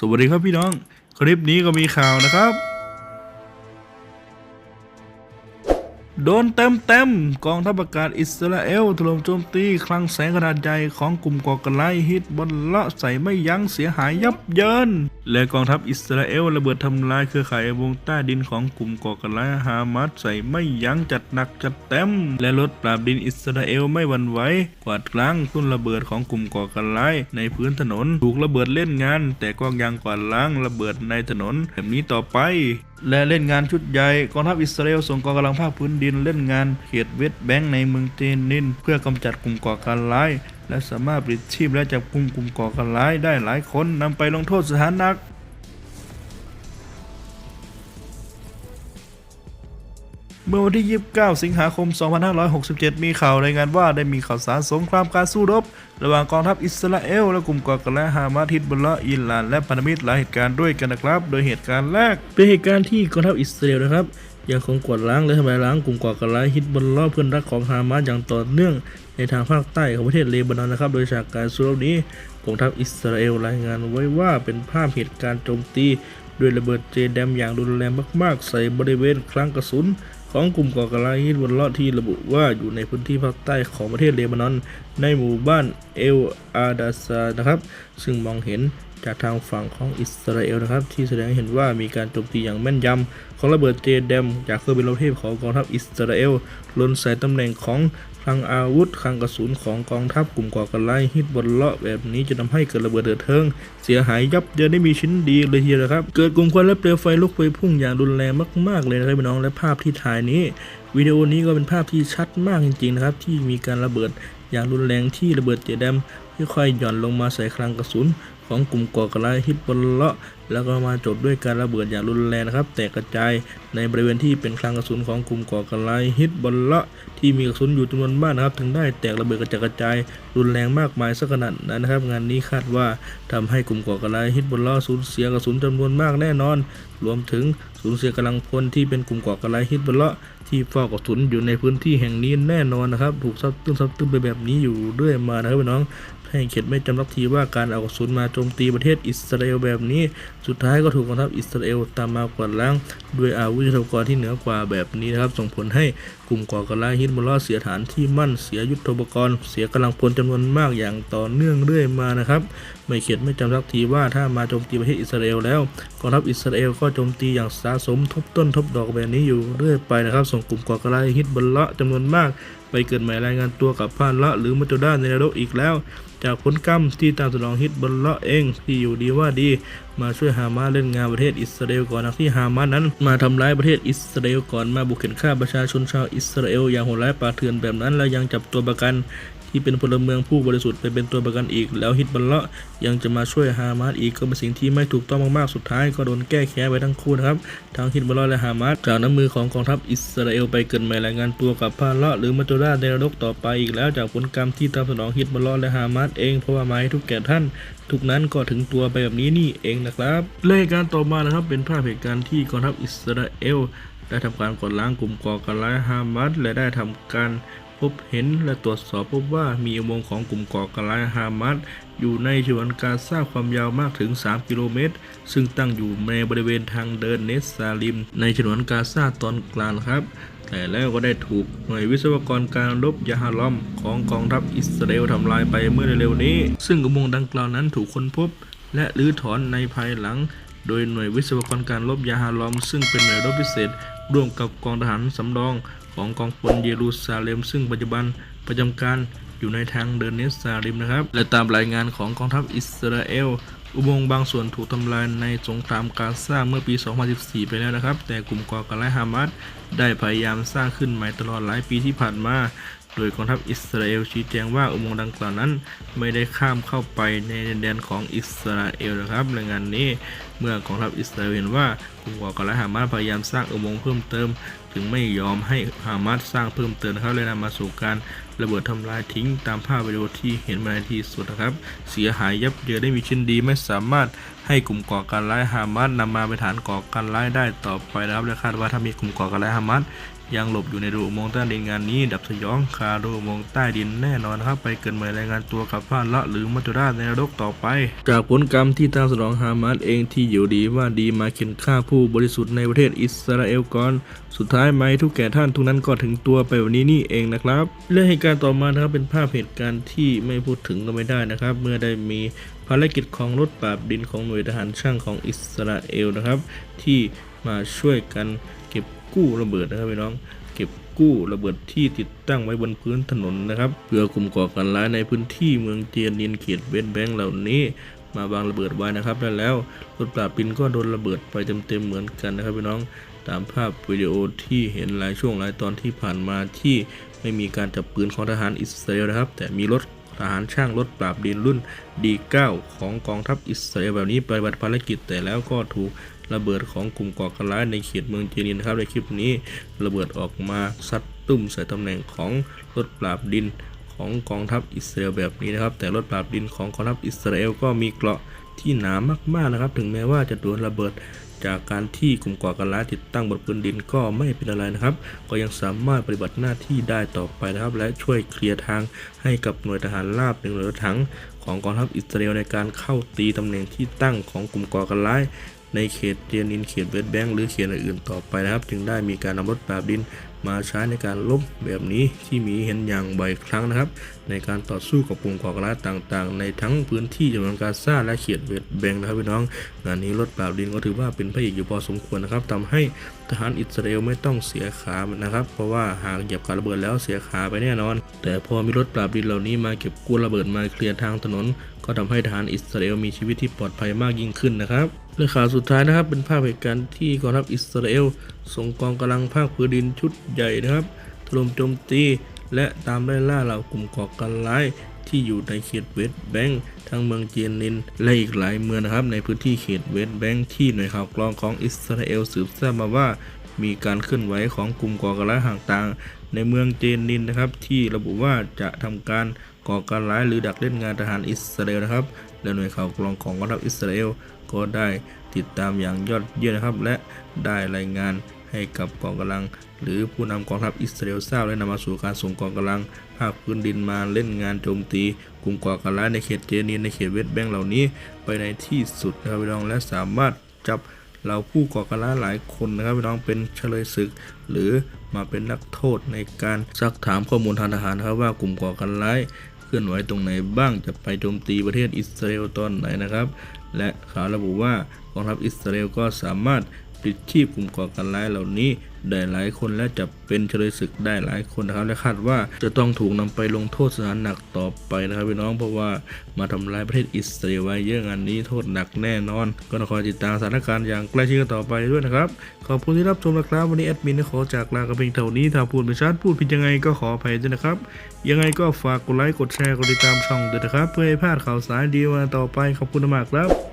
สวัสดีครับพี่น้อง คลิปนี้ก็มีข่าวนะครับ โดนเต็มเต็มๆกองทัพอากาศอิสราเอลถล่มโจมตีคลังแสงขนาดใหญ่ของกลุ่มก่อการร้ายฮิตบอลละใส่ไม่ยั้งเสียหายยับเยิน และกองทัพอิสราเอลระเบิดทำลายเครือข่ายวงใต้ดินของกลุ่มก่อการร้ายฮามาสใส่ไม่ยั้งจัดหนักจัดเต็ม และรถปราบดินอิสราเอลไม่หวั่นไหวกวาดล้างทุ่นระเบิดของกลุ่มก่อการร้ายในพื้นถนนถูกระเบิดเล่นงาน แต่ก็ยังกวาดล้างระเบิดในถนนแบบนี้ต่อไป และเล่นงานชุดใหญ่กองทัพอิสราเอลส่งกองกำลังภาคพื้นดินเล่นงานเขตเวสต์แบงค์ในเมืองเจนิน เพื่อกำจัดกลุ่มก่อการร้ายและสามารถปลิดชีพและจับกลุ่มกลุ่มก่อการร้ายได้หลายคนนำไปลงโทษสถานหนักเมื่อวันที่ 29 สิงหาคม 2567 มีข่าวรายงานว่าได้มีข่าวสารสงครามการสู้รบ ระหว่างกองทัพอิสราเอลและกลุ่มก่อการร้ายฮามาสฮิดบุลละอิหร่านและพันธมิตรหลายเหตุการณ์ด้วยกันนะครับ โดยเหตุการณ์แรกเป็นเหตุการณ์ที่กองทัพอิสราเอลนะครับยังคงกวาดล้างและทำลายล้างกลุ่มก่อการร้ายฮิดบุลละเพื่อนรักของฮามาสอย่างต่อเนื่องในทางภาคใต้ของประเทศเลบานอนนะครับ โดยจากการสู้รบนี้กองทัพอิสราเอลรายงานไว้ว่าเป็นภาพเหตุการณ์โจมตี ด้วยระเบิดเจแดมอย่างรุนแรงมาก ๆ ใส่บริเวณคลังกระสุน ของกลุ่มก่อการร้ายฮิซบอลเลาที่ระบุว่าอยู่ในพื้นที่ภาคใต้ของประเทศเลบานอน ในหมู่บ้านเอลอาดาซานะครับ ซึ่งมองเห็นจากทางฝั่งของอิสราเอลนะครับ ที่แสดงให้เห็นว่ามีการโจมตีอย่างแม่นยำของระเบิดเจเดม จากเครื่องบินรบเทพของกองทัพอิสราเอลลนใส่ตำแหน่งของ ลังอาวุธคลังกระสุนของกองทัพกลุ่มก่อการร้ายฮิตบอลเลาะแบบนี้จะทำให้เกิดระเบิดเถิดเทิง เสียหายยับเยินได้มีชิ้นดีเลยทีเดียวครับ เกิดกลุ่มควันและเปลวไฟลุกไปพุ่งอย่างรุนแรงมากๆ เลยนะครับพี่น้องและภาพที่ถ่ายนี้ วิดีโอนี้ก็เป็นภาพที่ชัดมากจริงๆนะครับที่มีการระเบิดอย่างรุนแรงที่ระเบิดเจแดมค่อยๆหย่อนลงมาใส่คลังกระสุนของกลุ่มก่อการร้ายฮิตบอลเลาะ แล้วก็มาจบด้วยการระเบิดอย่างรุนแรงนะครับ แตกกระจายในบริเวณที่เป็นคลังกระสุนของกลุ่มก่อการร้ายฮิตบอลเลาะที่มีกระสุนอยู่จำนวนมากนะครับ ถึงได้แตกระเบิดกระจายกระจาย รุนแรงมากมายสักขนาดนั้นนะครับ งานนี้คาดว่าทำให้กลุ่มก่อการร้ายฮิตบอลเลาะสูญเสียกระสุนจำนวนมากแน่นอน รวมถึงสูญเสียกำลังพลที่เป็นกลุ่มก่อการร้ายฮิตบอลเลาะที่เฝ้ากระสุนอยู่ในพื้นที่แห่งนี้แน่นอนนะครับ ถูกซับตึ้งซับตึ้งไปแบบนี้อยู่เรื่อยมานะครับพี่น้อง ให้เข็ดไม่จำรักทีว่าการเอากระสุนมาโจมตีประเทศอิสราเอลแบบนี้ สุดท้ายก็ถูกกองทัพอิสราเอลตามมากวาดล้างด้วยอาวุธยุทโธปกรณ์ที่เหนือกว่าแบบนี้นะครับ ส่งผลให้กลุ่มก่อการร้ายฮิตบอลละเสียฐานที่มั่นเสียยุทโธปกรณ์เสียกำลังพลจำนวนมากอย่างต่อเนื่องเรื่อยมานะครับ ไม่เข็ดไม่จำรักทีว่าถ้ามาโจมตีประเทศอิสราเอลแล้วกองทัพอิสราเอลก็โจมตีอย่างสะสมทบต้นทบดอกแบบนี้อยู่เรื่อยไปนะครับ ส่งกลุ่มก่อการร้ายฮิตบอลละจำนวนมาก ไปเกิดใหม่รายงานตัวกับพานละหรือมัจจุด้าในนรกอีกแล้ว จากผลกรรมที่ตามสนองฮิตบนลเลาะเองที่อยู่ดีว่าดี มาช่วยฮามาเล่นงานประเทศอิสราเอลก่อนนะที่ฮามานั้น มาทำร้ายประเทศอิสราเอลก่อนมาบุกเข็นฆ่าประชาชนชาวอิสราเอลอย่างโหดร้ายป่าเถื่อนแบบนั้นและยังจับตัวประกัน ที่เป็นพลเมืองผู้บริสุทธิ์ไปเป็นตัวประกันอีก แล้วฮิตบัลเลาะห์ยังจะมาช่วยฮามาสอีกก็เป็นสิ่งที่ไม่ถูกต้องมากๆสุดท้ายก็โดนแก้แค้นไปทั้งคู่นะครับทั้งฮิตบัลเลาะห์และฮามาสจากน้ำมือของกองทัพอิสราเอลไปเกินใหม่รายงานตัวกับพาเลาะหรือมัจจุราชในนรกต่อไปอีกแล้วจากผลกรรมที่ตามสนองฮิตบัลเลาะห์และฮามาสเองเพราะว่าไม้ทุกแก่ท่านทุกนั้นก็ถึงตัวไปแบบนี้นี่เองนะครับและเหตุการณ์ต่อมานะครับเป็นภาพเหตุการณ์ที่กองทัพอิสราเอลได้ทำการกดล้างกลุ่มก่อการร้ายฮามาสและได้ทำการ พบเห็นและตรวจสอบพบว่ามีอุโมงค์ของกลุ่มก่อการร้ายฮามาสอยู่ในฉนวนกาซาความยาวมากถึง 3 กิโลเมตร ซึ่งตั้งอยู่ในบริเวณทางเดินเนสซาลิม ในฉนวนกาซาตอนกลางครับ แต่แล้วก็ได้ถูกหน่วยวิศวกรการรบยาฮาลอมของกองทัพอิสราเอลทำลายไปเมื่อเร็วๆนี้ ซึ่งอุโมงค์ดังกล่าวนั้นถูกค้นพบ และรื้อถอนในภายหลัง โดยหน่วยวิศวกรการรบยาฮาลอม ซึ่งเป็นหน่วยรบพิเศษร่วมกับกองทหารสำรอง ของกองพลเยรูซาเล็ม ซึ่งปัจจุบันประจำการอยู่ในทางเดินเนสซาลิมนะครับ และตามรายงานของกองทัพอิสราเอล อุโมงค์บางส่วนถูกทำลายในสงครามกาซาเมื่อปี 2014 ไปแล้วนะครับ แต่กลุ่มก่อการร้ายฮามาสได้พยายามสร้างขึ้นใหม่ตลอดหลายปีที่ผ่านมา โดยกองทัพอิสราเอลชี้แจงว่าอุโมงค์ดังกล่าวนั้น ไม่ได้ข้ามเข้าไปในดินแดนของอิสราเอลนะครับรายงานนี้เมื่อกองทัพอิสราเอลเห็นว่ากลุ่มก่อการร้ายฮามาสพยายามสร้างอุโมงค์เพิ่มเติม ถึงไม่ยอมให้ฮามาสสร้างเพิ่มเติมนะครับเลยนำมาสู่การระเบิดทำลายทิ้งตามภาพวิดีโอที่เห็นมาในที่สุดนะครับ เสียหายยับเยินได้มีชิ้นดีไม่สามารถให้กลุ่มก่อการร้ายฮามาสนำมาเป็นฐานก่อการร้ายได้ต่อไปนะครับและคาดว่าถ้ามีกลุ่มก่อการร้ายฮามาส ยังหลบอยู่ในรูอุโมงค์ใต้ดินงานนี้ ดับสยองคารูอุโมงค์ใต้ดินแน่นอนครับ ไปเกินเมยรายงานตัวกับพานละหรือมัจจุราชในนรกต่อไป จากผลกรรมที่ตามสนองฮามาสเองที่อยู่ดีว่าดีมาเข็นฆ่าผู้บริสุทธิ์ในประเทศอิสราเอลก่อนสุดท้ายไหมทุกแก่ท่านทุกนั้นก็ถึงตัวไปวันนี้นี่เองนะครับเรื่องเหตุการณ์ต่อมานะครับเป็นภาพเหตุการณ์ที่ไม่พูดถึงก็ไม่ได้นะครับ เมื่อได้มีภารกิจของรถปราบดินของหน่วยทหารช่างของอิสราเอลนะครับ ที่มาช่วยกันเก็บ กู้ระเบิดนะครับพี่น้อง เก็บกู้ระเบิดที่ติดตั้งไว้บนพื้นถนนนะครับเพื่อกลุ่มก่อการร้ายในพื้นที่เมืองเจียนนินเขตเวนแบงเหล่านี้ มาบางระเบิดไว้นะครับและแล้วรถปราบดินก็โดนระเบิดไปเต็มๆเหมือนกันนะครับพี่น้องตามภาพวิดีโอที่เห็นหลายช่วงหลายตอนที่ผ่านมาที่ไม่มีการจับปืนของทหารอิสราเอลนะครับ แต่มีรถทหารช่างรถปราบดินรุ่น D9 ของกองทัพอิสราเอลแบบนี้ปฏิบัติภารกิจแต่แล้วก็ถูก ระเบิดของกลุ่มก่อการร้ายในเขตเมืองเจนินนะครับในคลิปนี้ระเบิดออกมาซัดตุ้มใส่ตำแหน่งของรถปราบดินของกองทัพอิสราเอลแบบนี้นะครับ แต่รถปราบดินของกองทัพอิสราเอลก็มีเกราะที่หนามากๆนะครับ ถึงแม้ว่าจะโดนระเบิดจากการที่กลุ่มก่อการร้ายติดตั้งบนพื้นดินก็ไม่เป็นอะไรนะครับ ก็ยังสามารถปฏิบัติหน้าที่ได้ต่อไปนะครับ และช่วยเคลียร์ทางให้กับหน่วยทหารราบหนึ่งหน่วยรถถังของกองทัพอิสราเอลในการเข้าตีตำแหน่งที่ตั้งของกลุ่มก่อการร้าย ในเขตเจนินเขตเวสต์แบงค์หรือเขตอื่นต่อไปนะครับ จึงได้มีการนำรถปราบดินมาใช้ในการลบแบบนี้ที่มีเห็นอย่างบ่อยครั้งนะครับ ในการต่อสู้กับกลุ่มก่อการร้ายต่างๆ ในทั้งพื้นที่จำนวนกาซาและเขตเวสต์แบงค์นะครับพี่น้องงานนี้รถปราบดินก็ถือว่าเป็นพระเอกอยู่พอสมควรนะครับทำให้ทหารอิสราเอลไม่ต้องเสียขานะครับ เพราะว่าหากเหยียบการระเบิดแล้วเสียขาไปแน่นอน แต่พอมีรถปราบดินเหล่านี้มาเก็บกู้ระเบิดมาเคลียร์ทางถนน ก็ทำให้ทหารอิสราเอลมีชีวิตที่ปลอดภัยมากยิ่งขึ้นนะครับ และข่าวสุดท้ายนะครับ เป็นภาพเหตุการณ์ที่กองทัพอิสราเอล ส่งกองกำลังภาคพื้นดินชุดใหญ่นะครับถล่มโจมตี และตามไล่ล่าเหล่ากลุ่มก่อการร้ายที่อยู่ในเขตเวสต์แบงค์ทั้งเมืองเจียนนิน และอีกหลายเมืองนะครับ ในพื้นที่เขตเวสต์แบงค์ที่หน่วยข่าวกรองของอิสราเอลสืบทราบมาว่า มีการเคลื่อนไหวของกลุ่มก่อการร้ายต่างๆ ในเมืองเจนนินนะครับ ที่ระบุว่าจะทำการก่อการร้ายหรือดักเล่นงานทหารอิสราเอลนะครับ และหน่วยข่าวกรองของกองทัพอิสราเอล ก็ได้ติดตามอย่างยอดเยี่ยมนะครับ และได้รายงานให้กับกองกำลัง หรือผู้นำกองทัพอิสราเอลทราบและนำมาสู่การส่งกองกำลัง ภาคพื้นดินมาเล่นงานโจมตี กลุ่มก่อการร้ายในเขตเจนีนในเขตเวสต์แบงค์เหล่านี้ ไปในที่สุดนะครับพี่น้องและสามารถจับเราผู้ก่อการร้ายหลายคนนะครับพี่น้องเป็นเฉลยศึก หรือมาเป็นนักโทษในการซักถามข้อมูลทางทหารนะครับว่ากลุ่มก่อการร้ายเคลื่อนไหวตรงไหนบ้างจะไปโจมตีประเทศอิสราเอลตอนไหนนะครับ และข่าวระบุว่ากองทัพอิสราเอลก็สามารถปลิดชีพกลุ่มก่อการร้ายเหล่านี้ ได้หลายคนและจะเป็นเฉลยศึกได้หลายคนนะครับ และคาดว่าจะต้องถูกนำไปลงโทษสถานหนักต่อไปนะครับพี่น้องเพราะว่ามาทำลายประเทศอิสราเอลไว้เยอะงานนี้โทษหนักแน่นอน ก็ต้องคอยติดตามสถานการณ์อย่างใกล้ชิดกันต่อไปด้วยนะครับ ขอบคุณที่รับชมนะครับ วันนี้แอดมินขอจากลากันเพียงเท่านี้ถ้าพูดไม่ชัดพูดผิดยังไงก็ขออภัยด้วยนะครับ ยังไงก็ฝากกดไลค์กดแชร์กดติดตามช่องด้วยนะครับ เพื่อให้พลาดข่าวสารดีวันต่อไปขอบคุณมากครับ